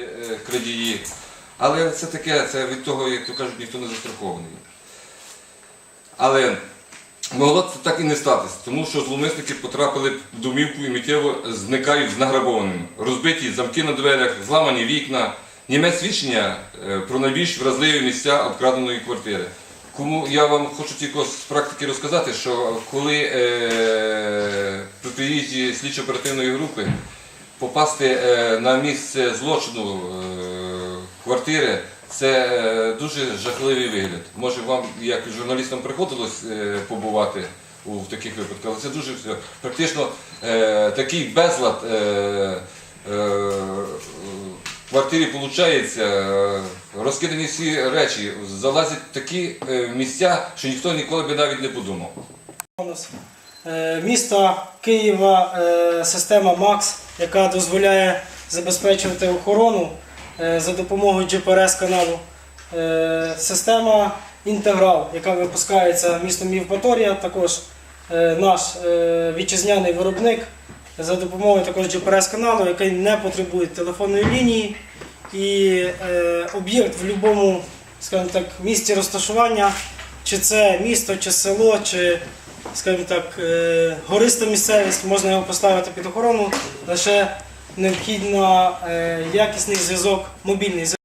е, крадії. Але це таке, це від того, як то кажуть, ніхто не застрахований. Але могло це так і не статися, тому що зловмисники потрапили в домівку і миттєво зникають з награбованими. Розбиті замки на дверях, зламані вікна. Німе свідчення е, про найбільш вразливі місця обкраденої квартири. Кому я вам хочу тільки з практики розказати, що коли е, при приїзді слідчо-оперативної групи попасти е, на місце злочину е, квартири, це е, дуже жахливий вигляд. Може вам, як журналістам, приходилось побувати у таких випадках, але це дуже все. Практично такий безлад в квартирі виходить, розкидані всі речі, залазять такі місця, що ніхто ніколи би навіть не подумав. Е, Міста Києва е, система МАКС, яка дозволяє забезпечувати охорону е, за допомогою GPS-каналу. Система Інтеграл, яка випускається містом Євпаторія, також наш вітчизняний виробник за допомогою також GPS-каналу, який не потребує телефонної лінії. І об'єкт в будь-якому місці розташування, чи це місто, чи село, чи скажімо так, е, гориста місцевість, можна його поставити під охорону, лише необхідно е, якісний зв'язок, мобільний зв'язок.